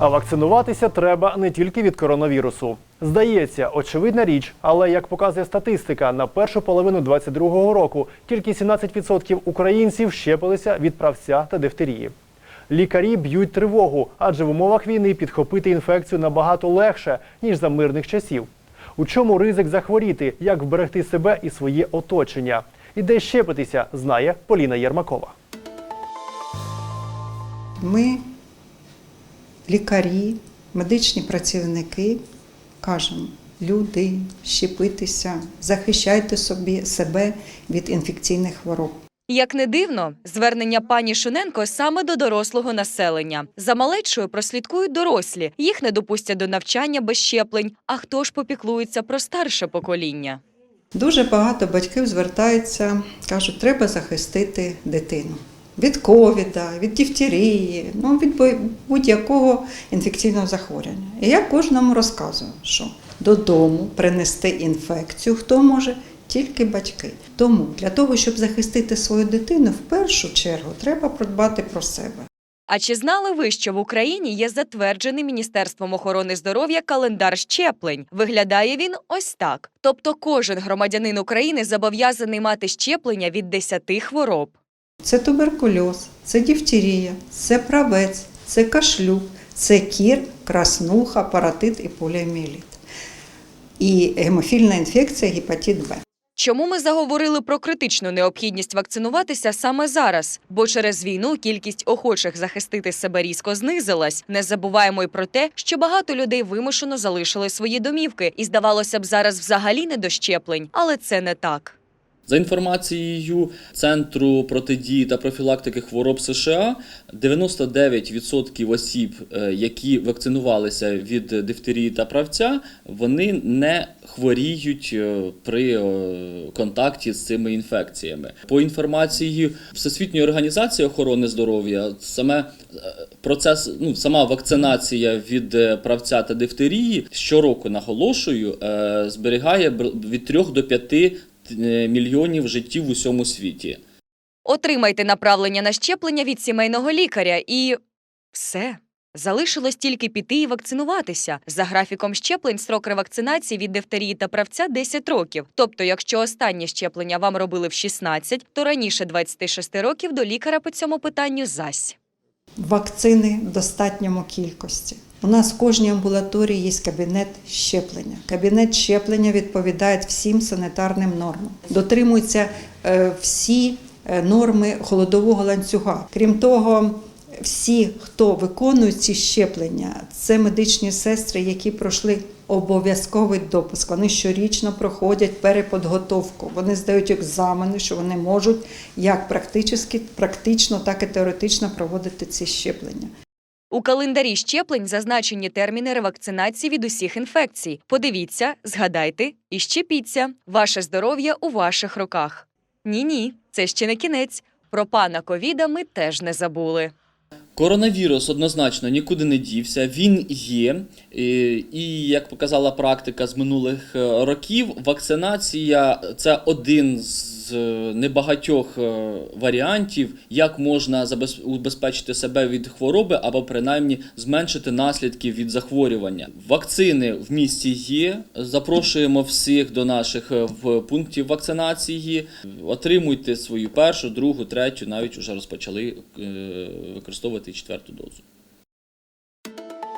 А вакцинуватися треба не тільки від коронавірусу. Здається, очевидна річ, але як показує статистика, на першу половину 2022 року тільки 17% українців щепилися від правця та дифтерії. Лікарі б'ють тривогу, адже в умовах війни підхопити інфекцію набагато легше ніж за мирних часів. У чому ризик захворіти, як вберегти себе і своє оточення? І де щепитися, знає Поліна Єрмакова. Ми, лікарі, медичні працівники, кажемо, люди, щепитися, захищайте собі себе від інфекційних хвороб. Як не дивно, звернення пані Шуненко саме до дорослого населення. За малечою прослідкують дорослі, їх не допустять до навчання без щеплень. А хто ж попіклується про старше покоління? Дуже багато батьків звертаються, кажуть, треба захистити дитину. Від ковіда, від дифтерії, ну, від бу- будь-якого інфекційного захворювання. І я кожному розказую, що додому принести інфекцію хто може? Тільки батьки. Тому для того, щоб захистити свою дитину, в першу чергу треба подбати про себе. А чи знали ви, що в Україні є затверджений Міністерством охорони здоров'я календар щеплень? Виглядає він ось так. Тобто кожен громадянин України зобов'язаний мати щеплення від 10 хвороб. Це туберкульоз, це дифтерія, це правець, це кашлюк, це кір, краснуха, паратит і поліоміеліт. І гемофільна інфекція, гепатит Б. Чому ми заговорили про критичну необхідність вакцинуватися саме зараз? Бо через війну кількість охочих захистити себе різко знизилась. Не забуваємо й про те, що багато людей вимушено залишили свої домівки, і здавалося б, зараз взагалі не до щеплень, але це не так. За інформацією Центру протидії та профілактики хвороб США, 99% осіб, е, які вакцинувалися від дифтерії та правця, вони не хворіють е, при е, контакті з цими інфекціями. По інформації Всесвітньої організації охорони здоров'я, саме процес, ну сама вакцинація від правця та дифтерії щороку наголошую, зберігає від 3 до 5 е, мільйонів життів у всьому світі. Отримайте направлення на щеплення від сімейного лікаря і все. Залишилось тільки піти і вакцинуватися. За графіком щеплень строк ревакцинації від дифтерії та правця 10 років. Тобто, якщо останнє щеплення вам робили в 16, то раніше 26 років до лікаря по цьому питанню зась. Вакцини в достатньому кількості. У нас в кожній амбулаторії є кабінет щеплення. Кабінет щеплення відповідає всім санітарним нормам. Дотримуються е, всі е, норми холодового ланцюга. Крім того, всі, хто виконує ці щеплення, це медичні сестри, які пройшли обов'язковий допуск. Вони щорічно проходять переподготовку. Вони здають екзамени, що вони можуть як практично, практично, так і теоретично проводити ці щеплення. У календарі щеплень зазначені терміни ревакцинації від усіх інфекцій. Подивіться, згадайте і щепіться. Ваше здоров'я у ваших руках. Ні, ні, це ще не кінець. Про пана ковіда ми теж не забули. Коронавірус однозначно нікуди не дівся, він є. І, як показала практика з минулих е, років, вакцинація це один з е, небагатьох е, варіантів, як можна забез- убезпечити себе від хвороби або принаймні зменшити наслідки від захворювання. Вакцини в місті є. Запрошуємо всіх до наших е, пунктів вакцинації. Отримуйте свою першу, другу, третю, навіть вже розпочали використовувати четверту дозу.